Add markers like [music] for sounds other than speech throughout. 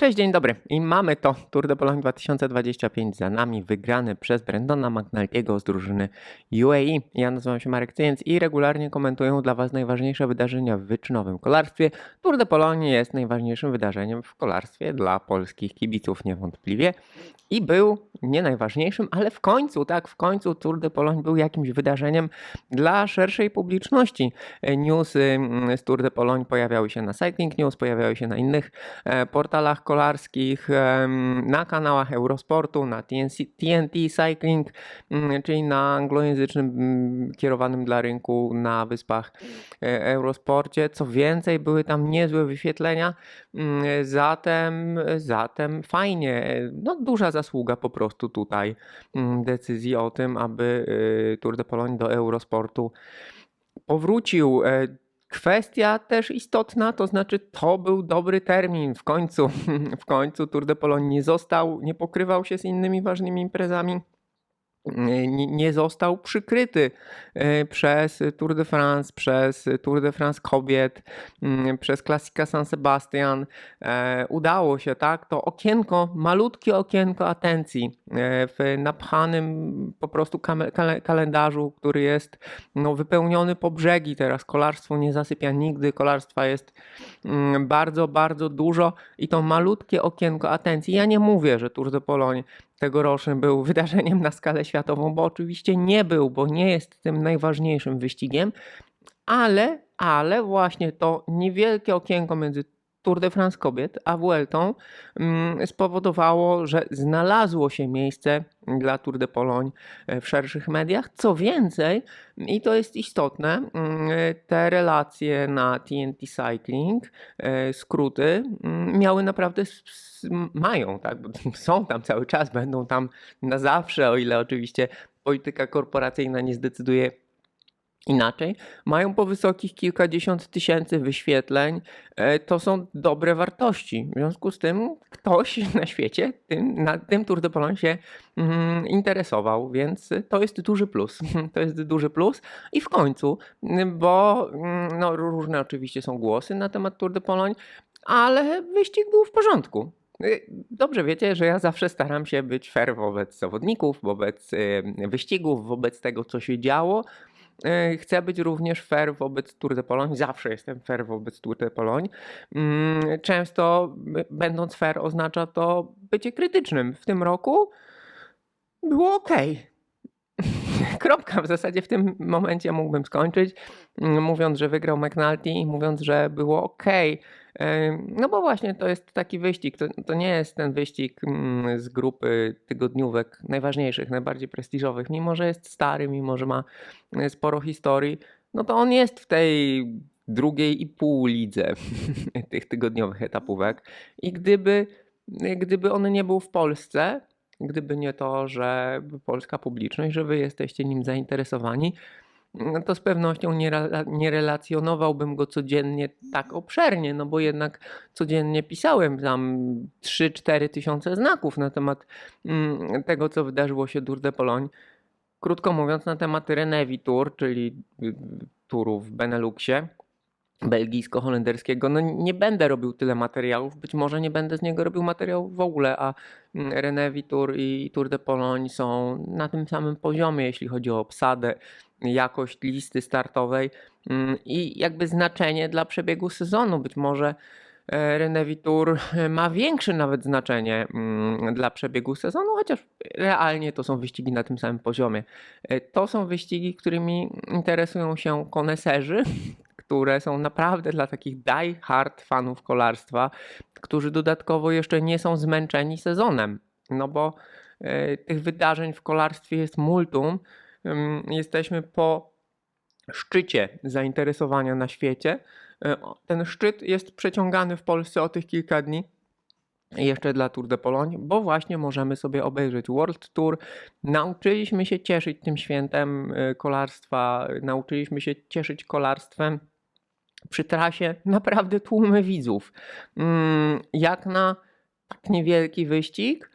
Cześć, dzień dobry. I mamy to Tour de Pologne 2025 za nami, wygrany przez Brendona McNulty'ego z drużyny UAE. Ja nazywam się Marek Cyjęc i regularnie komentuję dla Was najważniejsze wydarzenia w wyczynowym kolarstwie. Tour de Pologne jest najważniejszym wydarzeniem w kolarstwie dla polskich kibiców niewątpliwie. I był nie najważniejszym, ale w końcu, tak, w końcu Tour de Pologne był jakimś wydarzeniem dla szerszej publiczności. Newsy mm, z Tour de Pologne pojawiały się na Cycling News, pojawiały się na innych e, portalach kolarskich, na kanałach Eurosportu, na TNT Cycling, mm, czyli na anglojęzycznym mm, kierowanym dla rynku na wyspach e, Eurosporcie. Co więcej, były tam niezłe wyświetlenia, mm, zatem, zatem fajnie, e, no duża zasługa po prostu tutaj decyzji o tym, aby y, Tour de Pologne do Eurosportu powrócił. Kwestia też istotna, to znaczy to był dobry termin. W końcu, [laughs] w końcu Tour de Pologne nie został, nie pokrywał się z innymi ważnymi imprezami. Nie, został przykryty e, przez Tour de France, przez Tour de France kobiet, przez Klasika San Sebastian. E, Udało się, tak? To okienko, malutkie okienko atencji e, w napchanym po prostu kalendarzu, który jest no, wypełniony po brzegi. Teraz kolarstwo nie zasypia nigdy, kolarstwa jest bardzo, bardzo dużo i to malutkie okienko atencji. Ja nie mówię, że Tour de Pologne tegoroczny był [laughs] wydarzeniem na skalę światową, bo oczywiście nie był, bo nie jest tym najważniejszym wyścigiem, ale, ale właśnie to niewielkie okienko między Tour de France kobiet a Vueltą mm, spowodowało, że znalazło się miejsce dla Tour de Pologne e, w szerszych mediach. Co więcej, i to jest istotne, mm, te relacje na TNT Cycling, e, skróty, mm, miały naprawdę, mają, tak, [laughs] są tam cały czas, będą tam na zawsze, o ile oczywiście polityka korporacyjna nie zdecyduje inaczej, mają po wysokich kilkadziesiąt tysięcy wyświetleń. E, To są dobre wartości. W związku z tym ktoś na świecie tym, na tym Tour de Pologne się mm, interesował, więc to jest duży plus. [laughs] To jest duży plus. I w końcu, mm, bo mm, no, różne oczywiście są głosy na temat Tour de Pologne, ale wyścig był w porządku. Y, Dobrze wiecie, że ja zawsze staram się być fair wobec zawodników, wobec wyścigów, wobec tego, co się działo. Y, Chcę być również fair wobec Tour de Pologne. Zawsze jestem fair wobec Tour de Pologne. Mm, Często będąc fair oznacza to bycie krytycznym. W tym roku było ok. [laughs] Kropka. W zasadzie w tym momencie mógłbym skończyć, mm, mówiąc, że wygrał McNulty mówiąc, że było ok. No bo właśnie to jest taki wyścig. To, to nie jest ten wyścig mm, z grupy tygodniówek najważniejszych, najbardziej prestiżowych. Mimo, że jest stary, mimo, że ma y, sporo historii, no to on jest w tej drugiej i pół lidze [laughs] tych tygodniowych etapówek. I gdyby, gdyby on nie był w Polsce, gdyby nie to, że polska publiczność, że wy jesteście nim zainteresowani, no to z pewnością nie, nie relacjonowałbym go codziennie tak obszernie, no bo jednak codziennie pisałem tam 3-4 tysiące znaków na temat mm, tego, co wydarzyło się Tour de. Krótko mówiąc, na temat Renewi Tour, czyli y, turu w Beneluxie belgijsko-holenderskiego. No nie będę robił tyle materiałów, być może nie będę z niego robił materiałów w ogóle, a mm, Renewi Tour i Tour de Pologne są na tym samym poziomie, jeśli chodzi o obsadę, jakość listy startowej mm, i jakby znaczenie dla przebiegu sezonu. Być może e, Tour e, ma większe nawet znaczenie mm, dla przebiegu sezonu, chociaż realnie to są wyścigi na tym samym poziomie. E, To są wyścigi, którymi interesują się koneserzy, [laughs] które są naprawdę dla takich die hard fanów kolarstwa, którzy dodatkowo jeszcze nie są zmęczeni sezonem. No bo tych wydarzeń w kolarstwie jest multum. Ym, Jesteśmy po szczycie zainteresowania na świecie. E, Ten szczyt jest przeciągany w Polsce o tych kilka dni. Jeszcze dla Tour de Pologne, bo właśnie możemy sobie obejrzeć World Tour. Nauczyliśmy się cieszyć tym świętem e, kolarstwa, nauczyliśmy się cieszyć kolarstwem przy trasie naprawdę tłumy widzów. Mm, Jak na tak niewielki wyścig,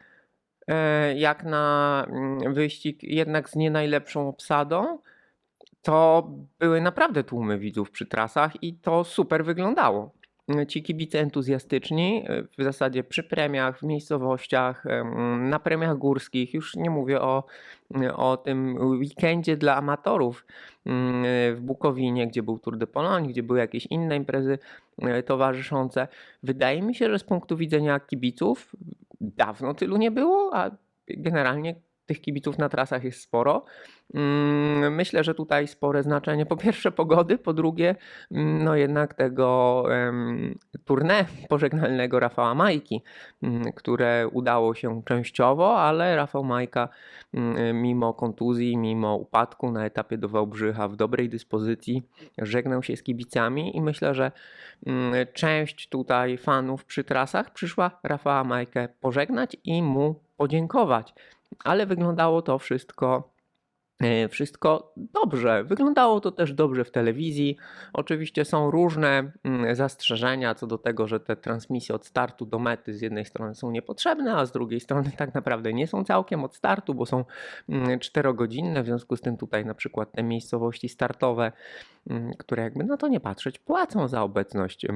e, jak na mm, wyścig jednak z nie najlepszą obsadą, to były naprawdę tłumy widzów przy trasach i to super wyglądało. ci kibice entuzjastyczni, y, w zasadzie przy premiach, w miejscowościach, na premiach górskich, już nie mówię o, o tym weekendzie dla amatorów mm, w Bukowinie, gdzie był Tour de Pologne, gdzie były jakieś inne imprezy e, towarzyszące. Wydaje mi się, że z punktu widzenia kibiców dawno tylu nie było, a generalnie tych kibiców na trasach jest sporo. Mm, Myślę, że tutaj spore znaczenie po pierwsze pogody, po drugie mm, no jednak tego tournée pożegnalnego Rafała Majki, mm, które udało się częściowo, ale Rafał Majka mimo kontuzji, mimo upadku na etapie do Wałbrzycha w dobrej dyspozycji żegnał się z kibicami i myślę, że część tutaj fanów przy trasach przyszła Rafała Majkę pożegnać i mu podziękować. Ale wyglądało to wszystko Wszystko dobrze. Wyglądało to też dobrze w telewizji. Oczywiście są różne mm, zastrzeżenia co do tego, że te transmisje od startu do mety z jednej strony są niepotrzebne, a z drugiej strony tak naprawdę nie są całkiem od startu, bo są mm, czterogodzinne. W związku z tym tutaj na przykład te miejscowości startowe, mm, które jakby no to nie patrzeć, płacą za obecność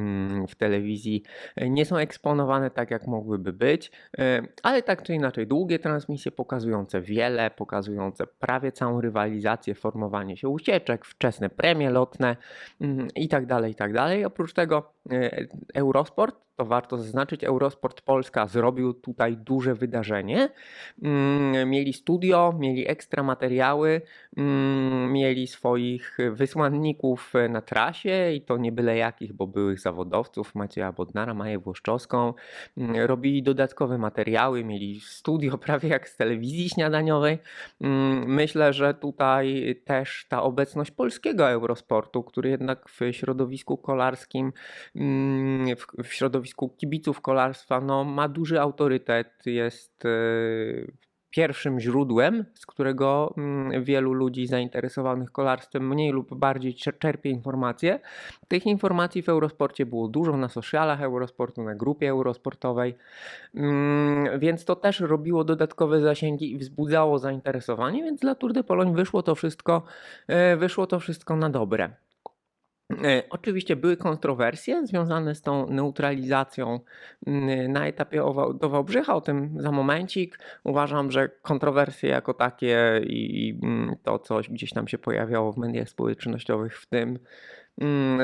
w telewizji, e, nie są eksponowane tak jak mogłyby być, e, ale tak czy inaczej długie transmisje pokazujące wiele, pokazujące prawie całą rywalizację, formowanie się ucieczek, wczesne premie lotne mm, i tak tak. Oprócz tego e, Eurosport, to warto zaznaczyć, Eurosport Polska zrobił tutaj duże wydarzenie. Mm, Mieli studio, mieli ekstra materiały, mm, mieli swoich wysłanników na trasie i to nie byle jakich, bo byłych zawodowców, Macieja Bodnara, Maję Włoszczowską. Mm, Robili dodatkowe materiały, mieli studio [laughs] prawie jak z telewizji śniadaniowej. Myślę, że tutaj też ta obecność polskiego Eurosportu, który jednak w środowisku kolarskim, w, w środowisku kibiców kolarstwa, no, ma duży autorytet, jest e, pierwszym źródłem, z którego mm, wielu ludzi zainteresowanych kolarstwem mniej lub bardziej czer- czerpie informacje. Tych informacji w Eurosporcie było dużo na socialach Eurosportu, na grupie Eurosportowej, Mm, więc to też robiło dodatkowe zasięgi i wzbudzało zainteresowanie, więc dla Tour de Pologne wyszło to wszystko, e, wyszło to wszystko na dobre. E, Oczywiście były kontrowersje związane z tą neutralizacją na etapie do Wałbrzycha, o tym za momencik. Uważam, że kontrowersje jako takie i to, co gdzieś tam się pojawiało w mediach społecznościowych, w tym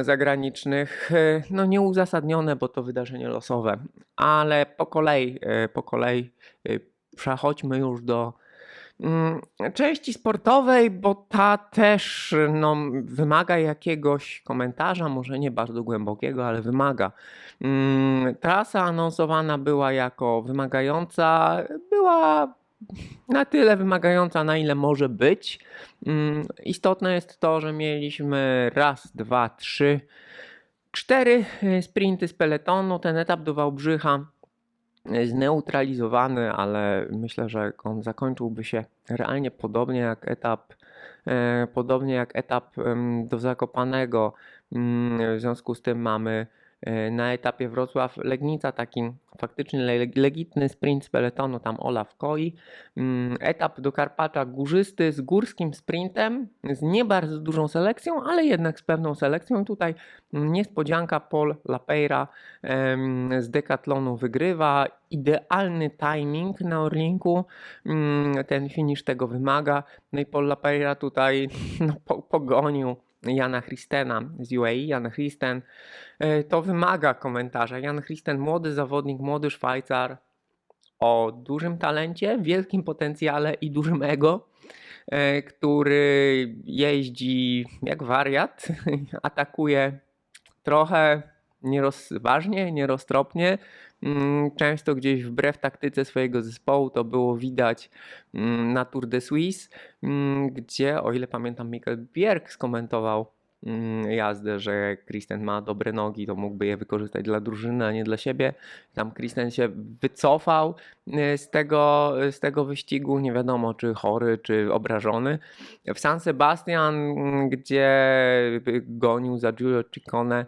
zagranicznych, e, no nieuzasadnione, bo to wydarzenie losowe. Ale po kolei, e, po kolei przechodźmy już do części sportowej, bo ta też no, wymaga jakiegoś komentarza, może nie bardzo głębokiego, ale wymaga. Mm, Trasa anonsowana była jako wymagająca, była na tyle wymagająca, na ile może być. Mm, Istotne jest to, że mieliśmy raz, dwa, trzy, cztery e, sprinty z peletonu. Ten etap do Wałbrzycha zneutralizowany, ale myślę, że on zakończyłby się realnie podobnie jak etap, e, podobnie jak etap do Zakopanego. Mm, W związku z tym mamy na etapie Wrocław-Legnica taki faktycznie le- legitny sprint z peletonu, tam Olaf Koi. Mm, Etap do Karpacza górzysty z górskim sprintem, z nie bardzo dużą selekcją, ale jednak z pewną selekcją. Tutaj niespodzianka Paul Lapeira z Decathlonu wygrywa. Idealny timing na Orlinku. Mm, Ten finish tego wymaga. No i Paul Lapeira tutaj [laughs] no, po, pogonił Jana Christena z UAE. Jan Christen e, to wymaga komentarza. Jan Christen, młody zawodnik, młody Szwajcar o dużym talencie, wielkim potencjale i dużym ego, e, który jeździ jak wariat, [laughs] atakuje trochę nierozważnie, nieroztropnie. Mm, Często gdzieś wbrew taktyce swojego zespołu to było widać mm, na Tour de Suisse, mm, gdzie, o ile pamiętam, Mikkel Bjerg skomentował jazdę, że Kristen ma dobre nogi, to mógłby je wykorzystać dla drużyny, a nie dla siebie. Tam Kristen się wycofał e, z tego, z tego wyścigu, nie wiadomo czy chory, czy obrażony. W San Sebastian, gdzie gonił za Giulio Ciccone,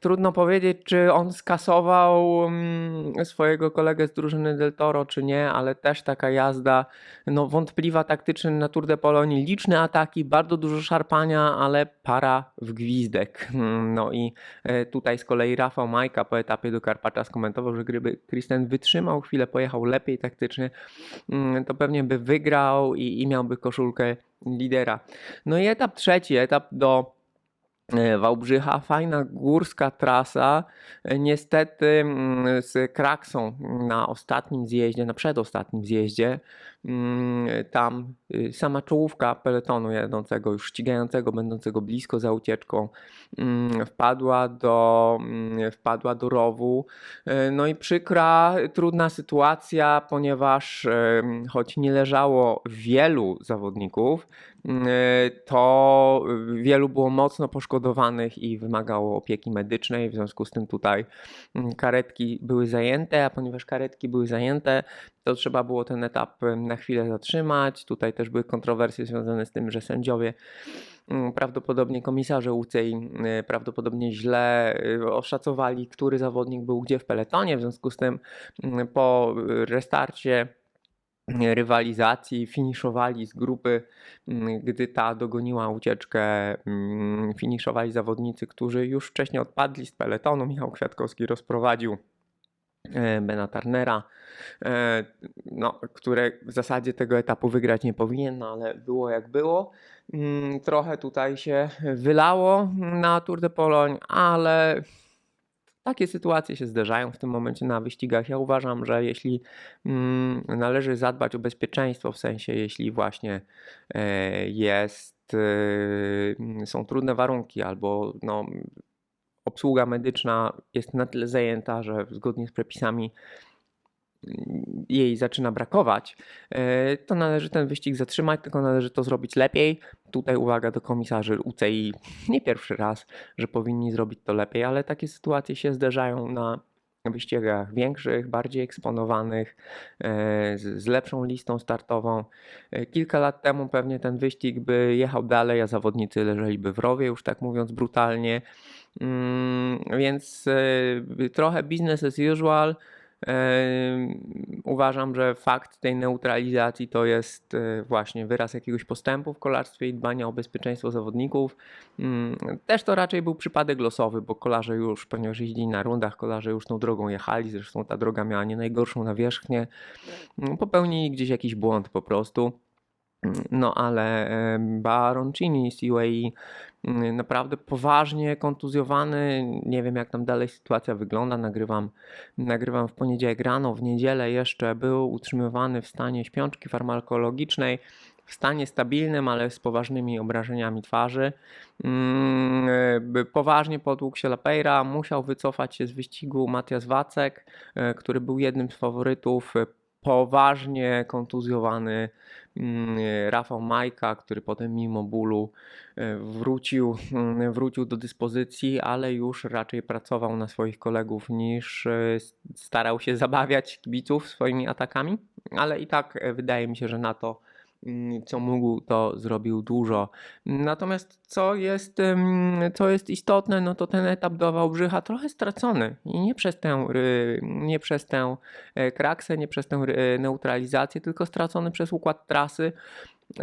Trudno powiedzieć, czy on skasował mm, swojego kolegę z drużyny Del Toro, czy nie, ale też taka jazda no, wątpliwa taktycznie na Tour de Pologne. Liczne ataki, bardzo dużo szarpania, ale para w gwizdek. Mm, No i e, tutaj z kolei Rafał Majka po etapie do Karpacza skomentował, że gdyby Kristen wytrzymał chwilę, pojechał lepiej taktycznie, mm, to pewnie by wygrał i, i miałby koszulkę lidera. No i etap trzeci, etap do e, Wałbrzycha, fajna górska trasa, e, niestety mm, z kraksą na ostatnim zjeździe, na przedostatnim zjeździe, tam y, sama czołówka peletonu jadącego, już ścigającego, będącego blisko za ucieczką, mm, wpadła do, mm, wpadła do rowu. E, No i przykra, trudna sytuacja, ponieważ em, choć nie leżało wielu zawodników, mm, to wielu było mocno poszkodowanych i wymagało opieki medycznej. W związku z tym tutaj mm, karetki były zajęte, a ponieważ karetki były zajęte, to trzeba było ten etap na chwilę zatrzymać. Tutaj też były kontrowersje związane z tym, że sędziowie mm, prawdopodobnie komisarze UCI prawdopodobnie źle y, oszacowali, który zawodnik był gdzie w peletonie. W związku z tym po restarcie rywalizacji finiszowali z grupy, gdy ta dogoniła ucieczkę, finiszowali zawodnicy, którzy już wcześniej odpadli z peletonu. Michał Kwiatkowski rozprowadził Bena Turnera, e, no, które w zasadzie tego etapu wygrać nie powinien, no ale było jak było. Mm, Trochę tutaj się wylało na Tour de Pologne, ale takie sytuacje się zdarzają w tym momencie na wyścigach. Ja uważam, że jeśli mm, należy zadbać o bezpieczeństwo, w sensie jeśli właśnie e, jest, e, są trudne warunki albo no, obsługa medyczna jest na tyle zajęta, że zgodnie z przepisami mm, jej zaczyna brakować, e, to należy ten wyścig zatrzymać, tylko należy to zrobić lepiej. Tutaj uwaga do komisarzy UCI, nie pierwszy raz, że powinni zrobić to lepiej, ale takie sytuacje się zdarzają na wyścigach większych, bardziej eksponowanych, e, z, lepszą listą startową. E, Kilka lat temu pewnie ten wyścig by jechał dalej, a zawodnicy leżeliby w rowie, już tak mówiąc brutalnie. Mm, Więc e, trochę business as usual. Uważam, że fakt tej neutralizacji to jest e, właśnie wyraz jakiegoś postępu w kolarstwie i dbania o bezpieczeństwo zawodników. Mm, Też to raczej był przypadek losowy, bo kolarze już, ponieważ jeździli na rundach, kolarze już tą drogą jechali, zresztą ta droga miała nie najgorszą nawierzchnię. Mm, Popełnili gdzieś jakiś błąd po prostu. Mm, No ale em, Baroncini z UAE naprawdę poważnie kontuzjowany. Nie wiem jak tam dalej sytuacja wygląda. Nagrywam, nagrywam w poniedziałek rano, w niedzielę jeszcze był utrzymywany w stanie śpiączki farmakologicznej. W stanie stabilnym, ale z poważnymi obrażeniami twarzy. Mm, by- Poważnie potłukł się Lapeira, musiał wycofać się z wyścigu Matias Wacek, e, który był jednym z faworytów. Poważnie kontuzjowany Rafał Majka, który potem mimo bólu e, wrócił, mm, wrócił do dyspozycji, ale już raczej pracował na swoich kolegów niż e, starał się zabawiać kibiców swoimi atakami, ale i tak e, wydaje mi się, że na to mm, co mógł, to zrobił dużo. Natomiast co jest, co jest istotne, no to ten etap do Wałbrzycha trochę stracony i nie przez tę, ry- nie przez tę e, kraksę, nie przez tę ry- neutralizację, tylko stracony przez układ trasy,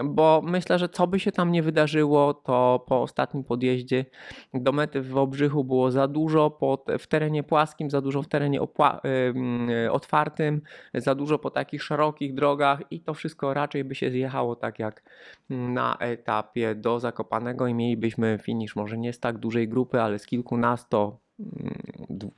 bo myślę, że co by się tam nie wydarzyło, to po ostatnim podjeździe do mety w Wałbrzychu było za dużo pod, w terenie płaskim, za dużo w terenie opła- ym, otwartym, za dużo po takich szerokich drogach i to wszystko raczej by się zjechało tak jak na etapie do Zakopanego i mielibyśmy finisz może nie z tak dużej grupy, ale z kilkunasto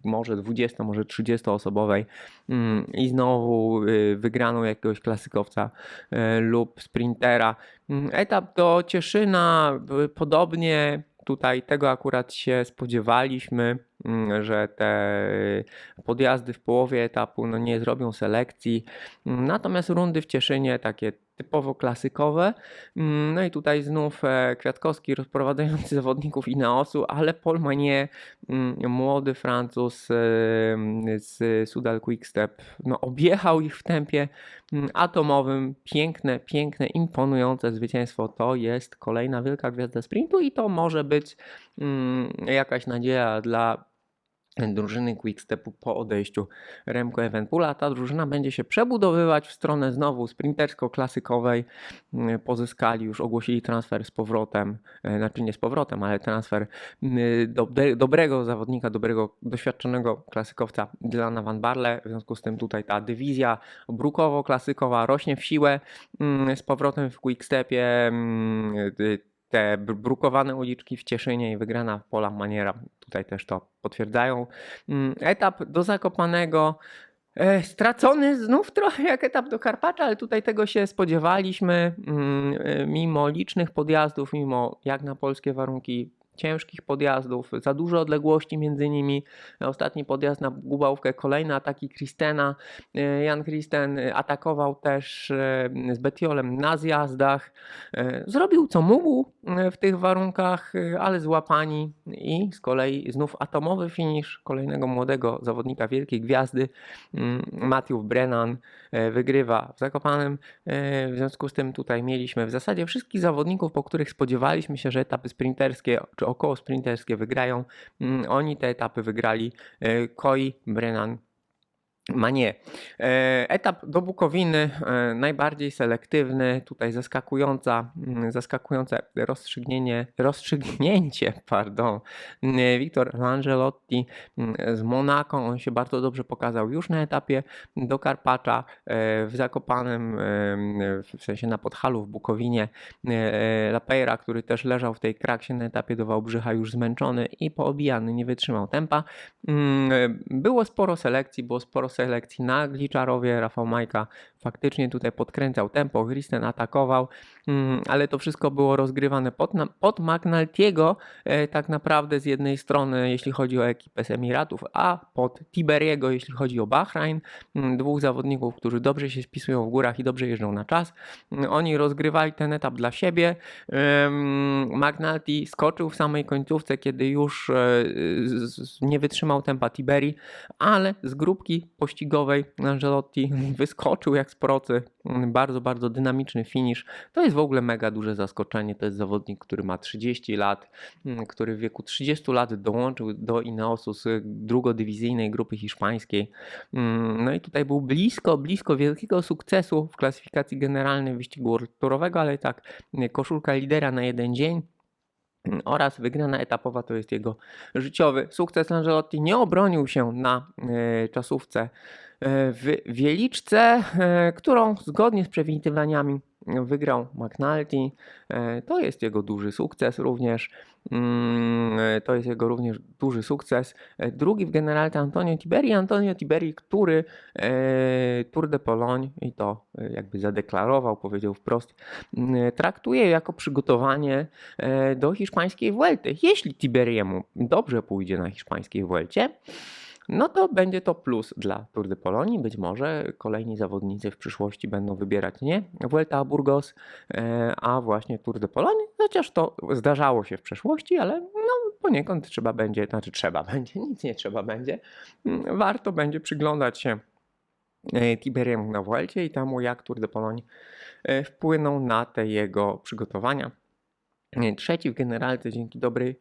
może 20, może 30 osobowej mm, i znowu y, wygraną jakiegoś klasykowca y, lub sprintera. Mm, Etap do Cieszyna y, podobnie tutaj tego akurat się spodziewaliśmy. Mm, że te podjazdy w połowie etapu no, nie zrobią selekcji. Natomiast rundy w Cieszynie takie typowo klasykowe. Mm, No i tutaj znów e, Kwiatkowski rozprowadzający [laughs] zawodników Ineosu, ale Paul Manier, mm, młody Francuz e, z Sudal Quickstep, no objechał ich w tempie atomowym. Piękne, piękne, imponujące zwycięstwo. To jest kolejna wielka gwiazda sprintu i to może być jakaś nadzieja dla drużyny Quickstepu po odejściu Remco Evenpoola. Ta drużyna będzie się przebudowywać w stronę znowu sprintersko-klasykowej. Mm, Pozyskali, już ogłosili transfer z powrotem, e, znaczy nie z powrotem, ale transfer mm, dobre, dobrego zawodnika, dobrego, doświadczonego klasykowca Dylana Van Barle. W związku z tym tutaj ta dywizja brukowo-klasykowa rośnie w siłę mm, z powrotem w Quickstepie. Te br- brukowane uliczki w Cieszynie i wygrana Pola Maniera tutaj też to potwierdzają. Mm, Etap do Zakopanego. e, Stracony znów trochę jak etap do Karpacza, ale tutaj tego się spodziewaliśmy. mm, e, Mimo licznych podjazdów, mimo jak na polskie warunki ciężkich podjazdów, za dużo odległości między nimi. Ostatni podjazd na Gubałówkę, kolejne ataki Kristena. Jan Kristen atakował też e, z Betiolem na zjazdach. E, Zrobił co mógł e, w tych warunkach, ale złapani i z kolei znów atomowy finisz kolejnego młodego zawodnika wielkiej gwiazdy. mm, Matthew Brennan wygrywa w Zakopanem. W związku z tym tutaj mieliśmy w zasadzie wszystkich zawodników, po których spodziewaliśmy się, że etapy sprinterskie czy około sprinterskie wygrają. Mm, Oni te etapy wygrali. E, Koi, Brennan, Manie. E, Etap do Bukowiny e, najbardziej selektywny, tutaj zaskakująca, mm, zaskakujące rozstrzygnięcie, rozstrzygnięcie, [laughs] pardon, mm, Wiktor Langelotti mm, z Monaco, on się bardzo dobrze pokazał już na etapie do Karpacza e, w Zakopanem, w sensie na Podhalu w Bukowinie, Lapeira, który też leżał w tej kraksie na etapie do Wałbrzycha już zmęczony i poobijany, nie wytrzymał tempa. Mm, Było sporo selekcji, było sporo selekcji na Gliczarowie. Rafał Majka faktycznie tutaj podkręcał tempo, Kristen atakował, mm, ale to wszystko było rozgrywane pod, pod McNulty'ego e, tak naprawdę z jednej strony jeśli chodzi o ekipę z Emiratów, a pod Tiberiego jeśli chodzi o Bahrain. Mm, Dwóch zawodników, którzy dobrze się spisują w górach i dobrze jeżdżą na czas. Mm, Oni rozgrywali ten etap dla siebie. McNulty skoczył w samej końcówce, kiedy już e, nie wytrzymał tempa Tiberi, ale z grupki pościgowej Angelotti [laughs] wyskoczył jak z procy. Mm, Bardzo, bardzo dynamiczny finish. To jest w ogóle mega duże zaskoczenie. To jest zawodnik, który ma 30 lat, mm, który w wieku 30 lat dołączył do Ineosu z drugodywizyjnej grupy hiszpańskiej. Mm, No i tutaj był blisko, blisko wielkiego sukcesu w klasyfikacji generalnej wyścigu turowego, ale tak, mm, koszulka lidera na jeden dzień oraz wygrana etapowa to jest jego życiowy sukces. Angelotti nie obronił się na e, czasówce w Wieliczce, e, którą zgodnie z przewidywaniami wygrał McNulty. E, To jest jego duży sukces również. Mm, e, To jest jego również duży sukces. E, Drugi w generale to Antonio Tiberi. Antonio Tiberi, który e, Tour de Pologne i to e, jakby zadeklarował, powiedział wprost, mm, traktuje jako przygotowanie e, do hiszpańskiej Vuelty. Jeśli Tiberiemu dobrze pójdzie na hiszpańskiej Vuelcie, no to będzie to plus dla Tour de Polonii. Być może kolejni zawodnicy w przyszłości będą wybierać nie Vuelta a Burgos, e, a właśnie Tour de Polonii, chociaż to zdarzało się w przeszłości, ale no poniekąd trzeba będzie, znaczy trzeba [laughs] będzie, nic nie trzeba będzie, Mm, warto będzie przyglądać się e, Tiberiemu na Vuelcie i temu jak Tour de Pologne wpłynął na te jego przygotowania. E, Trzeci w generalce dzięki dobrej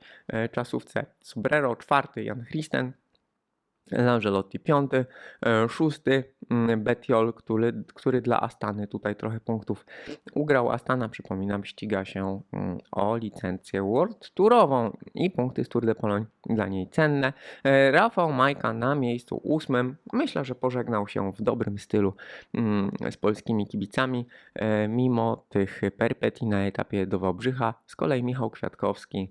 czasówce Sobrero, czwarty Jan Christen, Langelotti piąty, e, szósty mm, Betiol, który, który dla Astany tutaj trochę punktów ugrał. Astana, przypominam, ściga się mm, o licencję World Tourową i punkty z Tour de Pologne dla niej cenne. E, Rafał Majka na miejscu ósmym. Myślę, że pożegnał się w dobrym stylu mm, z polskimi kibicami, e, mimo tych perpetii na etapie do Wałbrzycha. Z kolei Michał Kwiatkowski,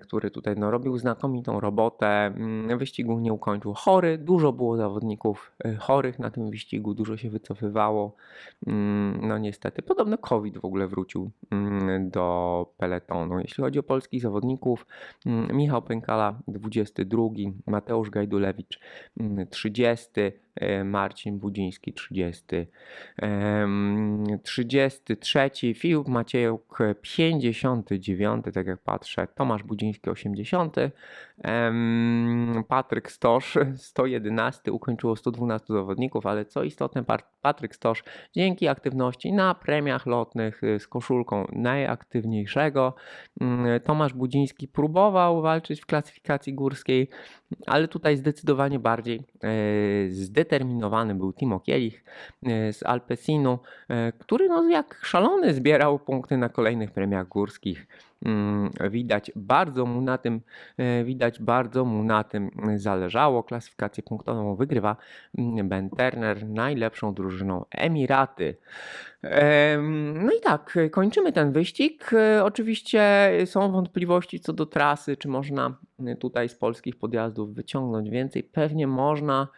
który tutaj no, robił znakomitą robotę, wyścigu nie ukończył chory, dużo było zawodników e, chorych na tym wyścigu, dużo się wycofywało. Mm, No niestety, podobno COVID w ogóle wrócił mm, do peletonu. Jeśli chodzi o polskich zawodników, mm, Michał Pękala 22, Mateusz Gajdulewicz mm, 30, e, Marcin Budziński 30, em, 33, Filip Maciejuk 59, tak jak patrzę, Tomasz Budziński 80, em, Patryk Stosz 111, ukończyło 112 zawodników, ale co istotne, Pat- Patryk Stosz dzięki aktywności na premiach lotnych y, z koszulką najaktywniejszego. Mm, Tomasz Budziński próbował walczyć w klasyfikacji górskiej, ale tutaj zdecydowanie bardziej e, zdeterminowany był Timo Kielich e, z Alpesinu, e, który no jak szalony zbierał punkty na kolejnych premiach górskich. Mm, Widać bardzo mu na tym, e, widać bardzo mu na tym zależało. Klasyfikację punktową wygrywa mm, Ben Turner, najlepszą drużyną Emiraty. Em, No i tak, kończymy ten wyścig. E, Oczywiście są wątpliwości co do trasy, czy można e, tutaj z polskich podjazdów wyciągnąć więcej. Pewnie można,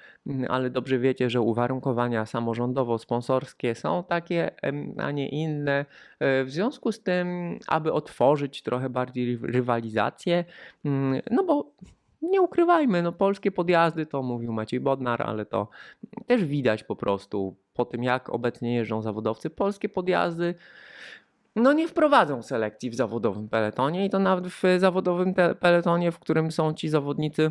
ale dobrze wiecie, że uwarunkowania samorządowo-sponsorskie są takie, a nie inne. E, W związku z tym, aby otworzyć trochę bardziej ry- rywalizację, mm, no bo nie ukrywajmy, no polskie podjazdy to mówił Maciej Bodnar, ale to też widać po prostu po tym, jak obecnie jeżdżą zawodowcy. Polskie podjazdy no nie wprowadzą selekcji w zawodowym peletonie i to nawet w zawodowym peletonie, w którym są ci zawodnicy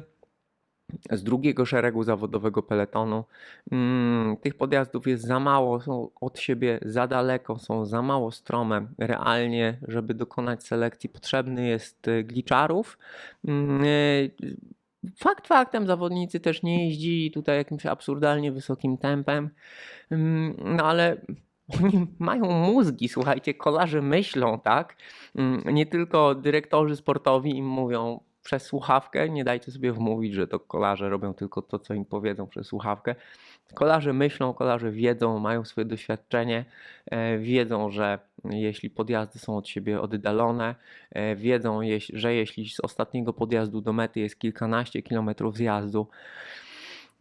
z drugiego szeregu zawodowego peletonu. Mm, tych podjazdów jest za mało, są od siebie za daleko, są za mało strome. Realnie, żeby dokonać selekcji, potrzebny jest y, gliczarów. Mm, y, Fakt faktem, zawodnicy też nie jeździli tutaj jakimś absurdalnie wysokim tempem, Mm, no ale oni mają mózgi, słuchajcie, kolarze myślą, tak? Nie tylko dyrektorzy sportowi im mówią przez słuchawkę, nie dajcie sobie wmówić, że to kolarze robią tylko to, co im powiedzą przez słuchawkę. Kolarze myślą, kolarze wiedzą, mają swoje doświadczenie, e, wiedzą, że jeśli podjazdy są od siebie oddalone, e, wiedzą, że jeśli z ostatniego podjazdu do mety jest kilkanaście kilometrów zjazdu,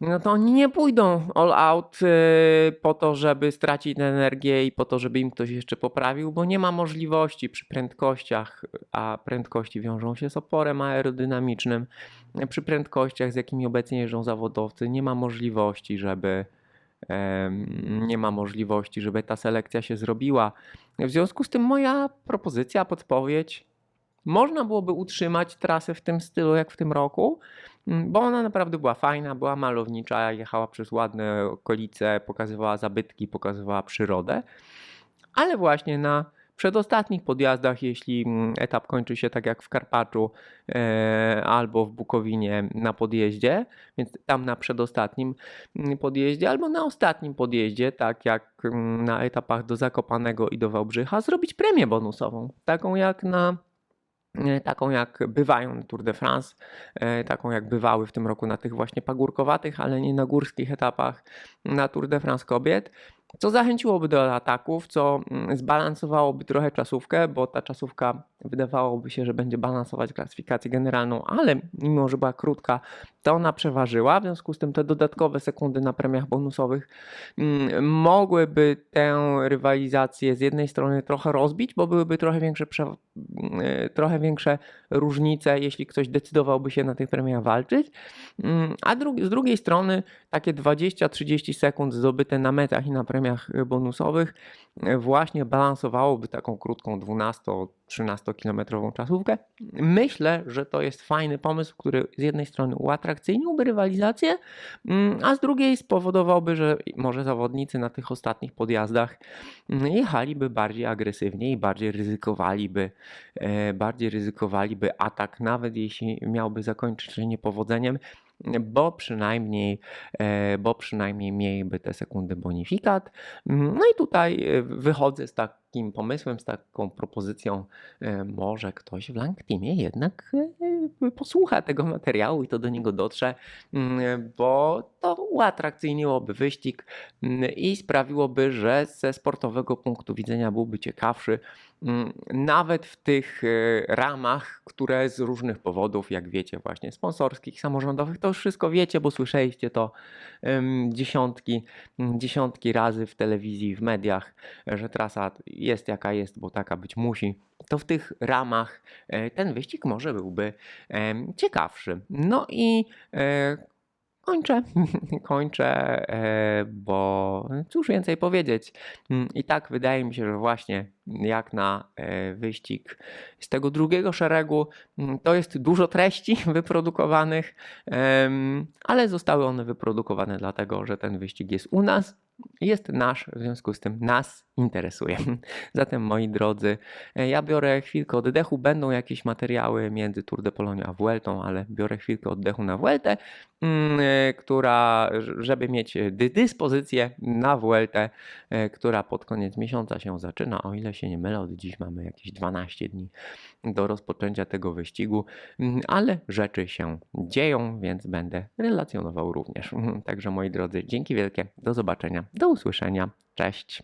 no to oni nie pójdą all out y, po to, żeby stracić energię i po to, żeby im ktoś jeszcze poprawił, bo nie ma możliwości przy prędkościach, a prędkości wiążą się z oporem aerodynamicznym, przy prędkościach, z jakimi obecnie jeżdżą zawodowcy, nie ma możliwości, żeby nie ma możliwości, żeby ta selekcja się zrobiła. W związku z tym moja propozycja, podpowiedź, można byłoby utrzymać trasę w tym stylu jak w tym roku, bo ona naprawdę była fajna, była malownicza, jechała przez ładne okolice, pokazywała zabytki, pokazywała przyrodę, ale właśnie na przedostatnich podjazdach, jeśli mm, etap kończy się tak jak w Karpaczu e, albo w Bukowinie na podjeździe, więc tam na przedostatnim mm, podjeździe, albo na ostatnim podjeździe, tak jak mm, na etapach do Zakopanego i do Wałbrzycha, zrobić premię bonusową, taką jak na taką jak bywają na Tour de France, e, taką jak bywały w tym roku na tych właśnie pagórkowatych, ale nie na górskich etapach na Tour de France kobiet, co zachęciłoby do ataków, co mm, zbalansowałoby trochę czasówkę, bo ta czasówka wydawałoby się, że będzie balansować klasyfikację generalną, ale mimo, że była krótka, to ona przeważyła, w związku z tym te dodatkowe sekundy na premiach bonusowych mm, mogłyby tę rywalizację z jednej strony trochę rozbić, bo byłyby trochę większe, mm, trochę większe różnice, jeśli ktoś decydowałby się na tych premiach walczyć, a dru- z drugiej strony takie 20-30 sekund zdobyte na metach i na premiach y, bonusowych y, właśnie balansowałoby taką krótką 12-13 kilometrową czasówkę. Myślę, że to jest fajny pomysł, który z jednej strony uatrakcyjniłby rywalizację, mm, a z drugiej spowodowałby, że może zawodnicy na tych ostatnich podjazdach mm, jechaliby bardziej agresywnie i bardziej ryzykowaliby, e, bardziej ryzykowaliby atak, nawet jeśli miałby zakończyć się niepowodzeniem, bo przynajmniej, e, bo przynajmniej mieliby te sekundy bonifikat. No i tutaj e, wychodzę z, tak, takim pomysłem, z taką propozycją, e, może ktoś w Teamie jednak e, posłucha tego materiału i to do niego dotrze, mm, bo to uatrakcyjniłoby wyścig mm, i sprawiłoby, że ze sportowego punktu widzenia byłby ciekawszy, mm, nawet w tych e, ramach, które z różnych powodów, jak wiecie, właśnie sponsorskich, samorządowych, to już wszystko wiecie, bo słyszeliście to dziesiątki, dziesiątki razy w telewizji, w mediach, e, że trasa jest jaka jest, bo taka być musi. To w tych ramach e, ten wyścig może byłby ciekawszy. No i e, kończę, [laughs] kończę, e, bo cóż więcej powiedzieć. Mm, I tak wydaje mi się, że właśnie jak na wyścig z tego drugiego szeregu, mm, to jest dużo treści [laughs] wyprodukowanych, ale zostały one wyprodukowane dlatego, że ten wyścig jest u nas, jest nasz, w związku z tym nas interesuje. [laughs] Zatem moi drodzy, e, ja biorę chwilkę oddechu, będą jakieś materiały między Tour de Polonia a Vueltą, ale biorę chwilkę oddechu na Vueltę, która, żeby mieć dy- dyspozycję na Vueltę, e, która pod koniec miesiąca się zaczyna, o ile się nie mylę, od dziś mamy jakieś 12 dni do rozpoczęcia tego wyścigu, Mm, ale rzeczy się dzieją, więc będę relacjonował również. [laughs] Także moi drodzy, dzięki wielkie, do zobaczenia, do usłyszenia, cześć.